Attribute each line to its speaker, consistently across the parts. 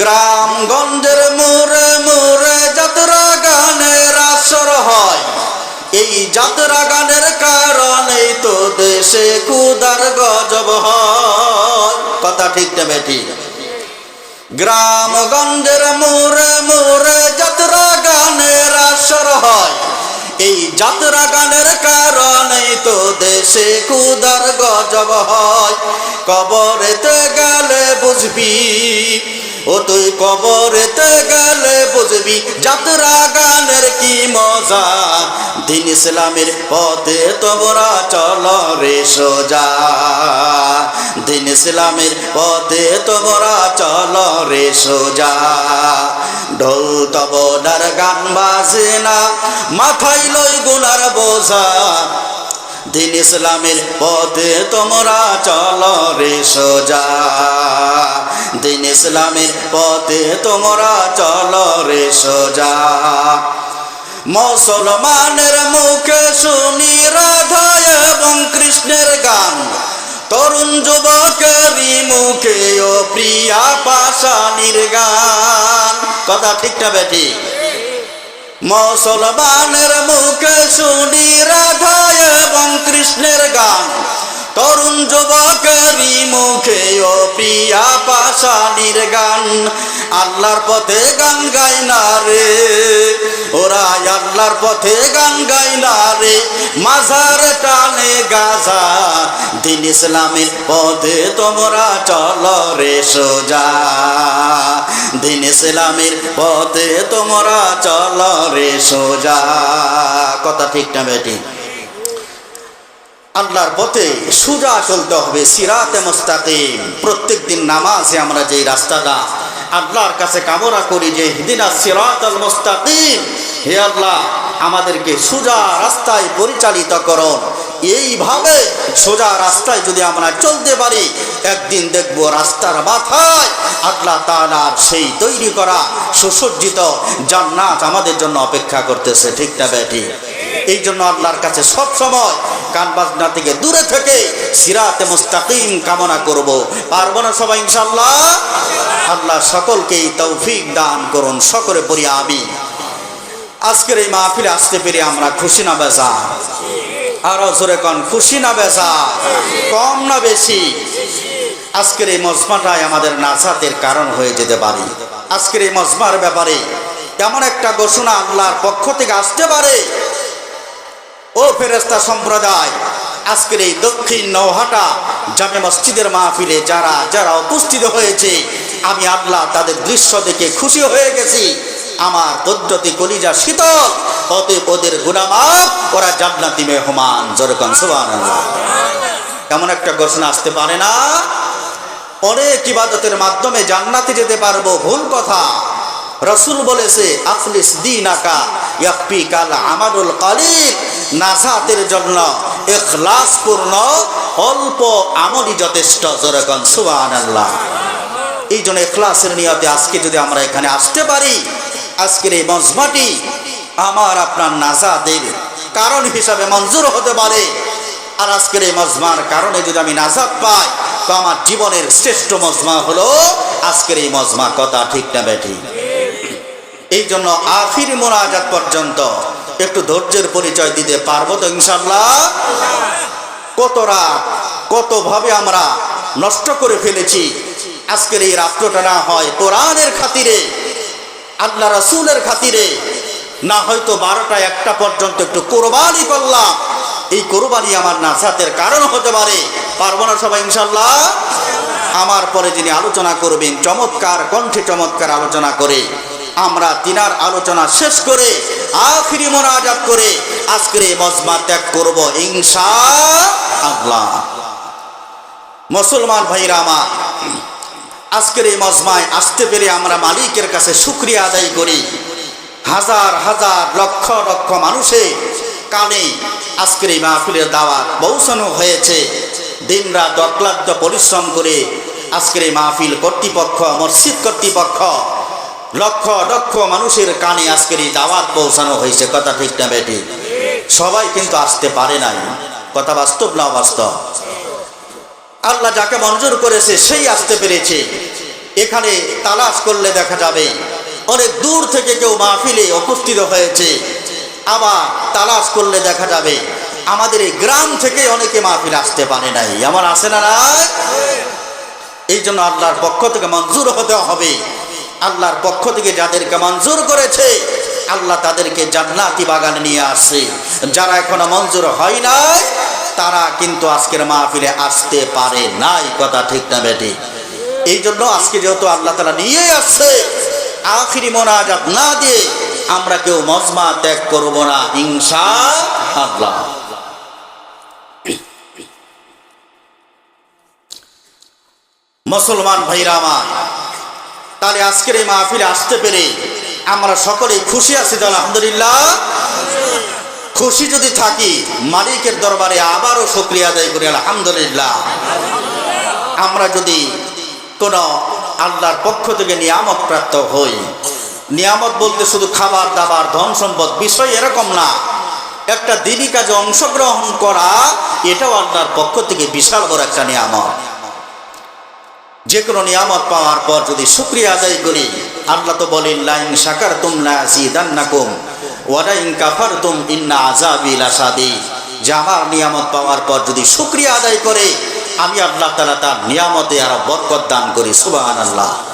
Speaker 1: গ্রামগঞ্জের মোড়ে মোড়ে যাত্রা গানের আসর হয়। এই যাত্রা গানের কারণেই তো দেশে কুদার গজব হয়। কথা ঠিক না বেটি গ্রামগঞ্জের মোড়ে মোড়ে যাত্রা গানের আসর হয়। এই যাত্রা গানের কারণেই তো দেশে কুদার গজব হয়। কবরেতে গেলে বুঝবি ও তুই কবরেতে গেলে বুঝবি যাত্রা গানের কি মজা? দিন ইসলামের পথে তোমরা চল রে সোজা। দিন ইসলামের পথে তোমরা চল রে সোজা। ঢোল তবলার গান বাজে না মাথায় লই গুনার বোঝা। দিন ইসলামের পথে তোমরা চল রে সোজা। দিন ইসলামের পথে তোমরা চল রে সোজা। মুসলমানের মুখে শুনি রাধা এবং কৃষ্ণের গান। তরুণ যুবকেরই মুখে ও প্রিয়া পাশানির গান। কথা ঠিকটা বেটি মুসলমানের মুখে শুনি রাধা এবং কৃষ্ণের গান। যুবকেরই মুখে ও প্রিয়া পাশানির গান। আল্লাহর পথে গান গাই না রে, ওরা আল্লাহর পথে গান গাই না রে। মাঝার টানে গাজা, দিন ইসলামের পথে তোমরা চল রে সোজা। দিন ইসলামের পথে তোমরা চল রে সোজা। কথা ঠিক না বেটি? আল্লাহর পথে সুজা চলতে হবে, সিরাতে মোস্তাকিম। প্রত্যেক দিন নামাজে আমরা যে রাস্তাটা আল্লাহর কাছে কামনা করি যে হিদিনা সিরাত আল মোস্তাকিম। হে আল্লাহ, আমাদেরকে সোজা রাস্তায় পরিচালিত করুন। এইভাবে সোজা রাস্তায় যদি আমরা চলতে পারি একদিন দেখব রাস্তার মাথায় আল্লাহ তালার সেই তৈরি করা সুসজ্জিত জান্নাত আমাদের জন্য অপেক্ষা করতেছে, ঠিক না ব্যাটি এই জন্য আল্লাহর কাছে সব সময় কান বাজনা থেকে দূরে থেকে সিরাতে মুস্তাকিম কামনা করব। পারব না সবাই ইনশাল্লাহ আল্লাহ সকলকেই তৌফিক দান করুন, সকলে পড়ি আমি আজকের এই মাহফিলে আসতে পেরে আমরা খুশি না বেজা? আরও জোরে কন, খুশি না বেজা? কম না বেশি? আজকের এই মজমাটাই আমাদের নাজাতের কারণ হয়ে যেতে পারে। আজকের এই মজমার ব্যাপারে এমন একটা ঘোষণা আল্লাহর পক্ষ থেকে আসতে পারে। ও ফেরেস্তা সম্প্রদায়, আজকের এই দক্ষিণ নৌহাটা জামে মসজিদের মাহফিলে যারা যারা উপস্থিত হয়েছে, আমি আল্লাহ তাদের দৃশ্য দেখে খুশি হয়ে গেছি। আমার পদ্ধতি কলিজা শীতল, অতএব ওদের গুণামাপ ওরা জান্নাতি মেহমান যেরকম সুবান এমন একটা ঘোষণা আসতে পারে না? অনেক ইবাদতের মাধ্যমে জান্নাতে যেতে পারব, ভুল কথা। রসুল বলেছে, আফলিস দিন আকা ইয়াফি কাল আমারুল কালিক নাজাতের জন্য এখলাস পূর্ণ অল্প আমলই যথেষ্ট। যেরকম সুবান আল্লাহ এই জন্য এখলাসের নিয়তে আজকে যদি আমরা এখানে আসতে পারি, আজকের এই মজমাটি আমার আপনার নাজাদের কারণ হিসাবে মঞ্জুর হতে পারে। আর আজকের এই মজমার কারণে যদি আমি নাজাদ পাই তো আমার জীবনের শ্রেষ্ঠ মজমা হলো আজকের এই মজমা, কথা ঠিক না বেঠিক এই জন্য আখির মোনাজাত পর্যন্ত একটু ধৈর্যের পরিচয় দিতে পারব তো ইনশাল্লাহ কত রাত, কতভাবে আমরা নষ্ট করে ফেলেছি? আজকের এই রাত্রটা না হয় কোরআনের খাতিরে, আল্লাহ রসুলের খাতিরে, না হয়তো বারোটা একটা পর্যন্ত একটু কোরবানি করলাম। এই কোরবানি আমার নাসাতের কারণ হতে পারে। পারব না সবাই ইনশাল্লাহ আমার পরে যিনি আলোচনা করবেন, চমৎকার কণ্ঠে চমৎকার আলোচনা করে, আমরা তিনার আলোচনা শেষ করে, আখিরি মোনাজাত করে, আজকের এই মজমা ত্যাগ করব ইনশা আল্লাহ মুসলমান ভাইরা আমার, আজকের এই মজমায় আসতে পেরে আমরা মালিকের কাছে শুক্রিয়া আদায় করি। হাজার হাজার, লক্ষ লক্ষ মানুষের কানে আজকের এই মাহফিলের দাওয়াত পৌঁছানো হয়েছে। দিনরাত অক্লান্ত পরিশ্রম করে আজকের এই মাহফিল কর্তৃপক্ষ, মসজিদ কর্তৃপক্ষ লক্ষ লক্ষ মানুষের কানে আজকের এই দাওয়াত পৌঁছানো হয়েছে। কথা ঠিক না বেটি সবাই কিন্তু আসতে পারে নাই। কথা বাস্তব না বাস্তব আল্লাহ যাকে মঞ্জুর করেছে সেই আসতে পেরেছে। এখানে তালাশ করলে দেখা যাবে, অনেক দূর থেকে কেউ মাহফিলে উপস্থিত হয়েছে। আবার তালাশ করলে দেখা যাবে আমাদের এই গ্রাম থেকে অনেকে মাহফিল আসতে পারে নাই। আমার আসে না নাই? এই জন্য আল্লাহর পক্ষ থেকে মঞ্জুর হতে হবে। আল্লাহর পক্ষ থেকে যাদেরকে মঞ্জুর করেছে, আল্লাহ তাদেরকে জান্নাতি বাগানে নিয়ে আসছে। যারা এখনও মঞ্জুর হয় নাই, তারা কিন্তু আজকের মাহফিলে আসতে পারে নাই, কথা ঠিক না বেটি এই জন্য আজকে যেহেতু আল্লাহ তালা নিয়ে আসছে, আখিরি মোনাজাত না দিয়ে আমরা কেউ মজমা ত্যাগ করব না ইনশা আল্লাহ মুসলমান ভাইরা আমার, তাহলে আজকের এই মাহফিলে আসতে পেরে আমরা সকলেই খুশি আছি তো, আলহামদুলিল্লাহ। খুশি যদি থাকি, মালিকের দরবারে আবারও শুক্রিয়া আদায় করি, আলহামদুলিল্লাহ। আমরা যদি কোনো আল্লাহর পক্ষ থেকে নিয়ামত প্রাপ্ত হই নিয়ামত বলতে শুধু খাবার, দাবার, ধন সম্পদ, বিষয় এরকম না। একটা দিনই কাজে অংশগ্রহণ করা, এটাও আল্লাহর পক্ষ থেকে বিশাল বড় একটা নিয়ামত। যে কোনো নিয়ামত পাওয়ার পর যদি শুক্রিয়া আদায় করি, আল্লাহ তো বলেন, লাইন সাকার তুম না জিদান্নাকুম ওয়ারাইন কাফার তুম ইন্না আজাবিল আসাদি যে নিয়ামত পাওয়ার পর যদি শুক্রিয়া আদায় করে, আমি আল্লাহ তালা তার নিয়ামতে আরও বরকত দান করি সুবাহান আল্লাহ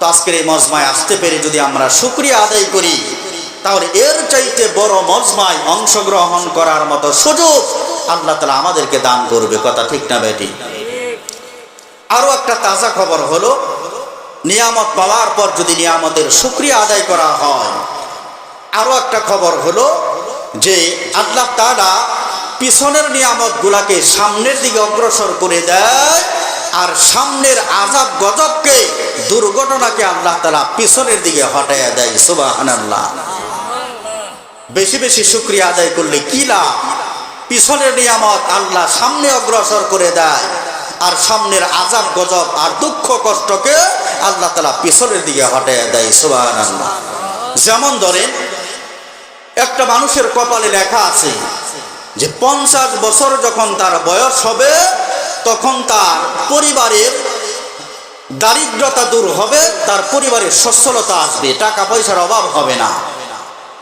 Speaker 1: তো আজকের এই মজমায় আসতে পেরে যদি আমরা শুক্রিয়া আদায় করি, তাহলে এর চাইতে বড় মজমায় অংশগ্রহণ করার মতো সুযোগ আল্লাহ তালা আমাদেরকে দান করবে। কথা ঠিক না বেটি? আরও একটা তাজা খবর হলো, নিয়ামত পাওয়ার পর যদি নিয়ামতের শুক্রিয়া আদায় করা হয়, আরও একটা খবর হলো যে আল্লাহ তারা পিছনের নিয়ামত গুলাকে সামনের দিকে অগ্রসর করে দেয়। আর সামনের আজাব গজবকে, দুর্ঘটনাকে আল্লাহ তালা পিছনের দিকে হটাইয়া দেয় সুবাহান বেশি বেশি শুক্রিয়া আদায় করলে কি লাভ? পিছনের নিয়ামত আল্লাহ সামনে অগ্রসর করে দেয়, আর সামনের আজাব গজব আর দুঃখ কষ্টকে আল্লাহ তালা পিছনের দিকে হটাইয়া দেয় আল্লাহ যেমন ধরেন, একটা মানুষের কপালে লেখা আছে যে, পঞ্চাশ বছর যখন তার বয়স হবে তখন তার পরিবারের দারিদ্রতা দূর হবে, তার পরিবারের সচ্ছলতা আসবে, টাকা পয়সার অভাব হবে না।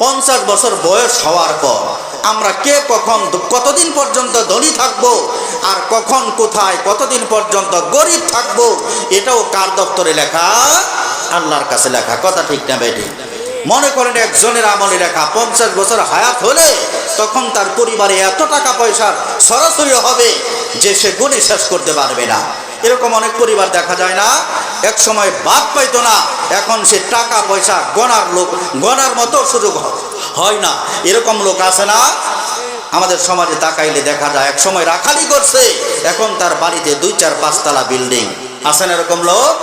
Speaker 1: পঞ্চাশ বছর বয়স হওয়ার পর আমরা কে কখন কতদিন পর্যন্ত ধনী থাকব আর কখন কোথায় কতদিন পর্যন্ত গরিব থাকব, এটাও কার দপ্তরে লেখা? আল্লাহর কাছে লেখা। কথা ঠিক না বেটি মনে করেন একজনের আমলে লেখা, পঞ্চাশ বছর হায়াত হলে তখন তার পরিবারে এত টাকা পয়সার সরাসরি হবে যে সে গুণে শেষ করতে পারবে না। এরকম অনেক পরিবার দেখা যায় না। এক সময় বাদ পাইতো না, এখন সে টাকা, পয়সা, গনার লোক, গনার মতো সুযোগ হয় না। এরকম লোক আছে না? আমাদের সমাজে তাকাইলে দেখা যায়, এক সময় রাখালি করছে, এখন তার বাড়িতে দুই চার পাঁচতলা বিল্ডিং। আছেন এরকম লোক?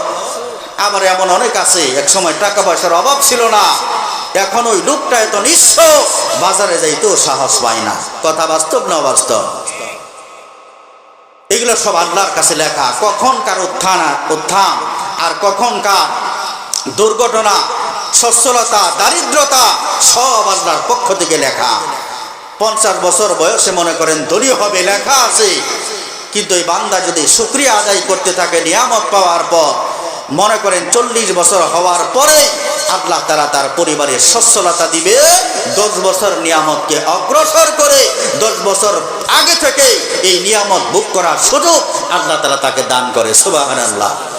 Speaker 1: আবার এমন অনেক আছে, এক সময় টাকা পয়সার অভাব ছিল না। এখন ওই লোকটা এত নিঃস্ব। বাজারে যাইতেও সাহস পায় না। কথা বাস্তব না বাস্তব এগুলো সব আল্লাহর কাছে লেখা। কখন কার উত্থান উত্থান, আর কখন কার দুর্ঘটনা, সচ্ছলতা, দারিদ্রতা, সব আল্লাহর পক্ষ থেকে লেখা। পঞ্চাশ বছর বয়সে মনে করেন দলীয় হবে, লেখা আছে। কিন্তু এই বান্দা যদি শুক্রিয়া আদায় করতে থাকে, নিয়ামত পাওয়ার পর মনে করেন চল্লিশ বছর হওয়ার পরে আল্লাহ তারা তার পরিবারের সচ্ছলতা দিবে। দশ বছর নিয়ামতকে অগ্রসর করে দশ বছর আগে থেকে এই নিয়ামত বুক করার সুযোগ আল্লাহ তারা তাকে দান করে। সুবাহ আল্লাহ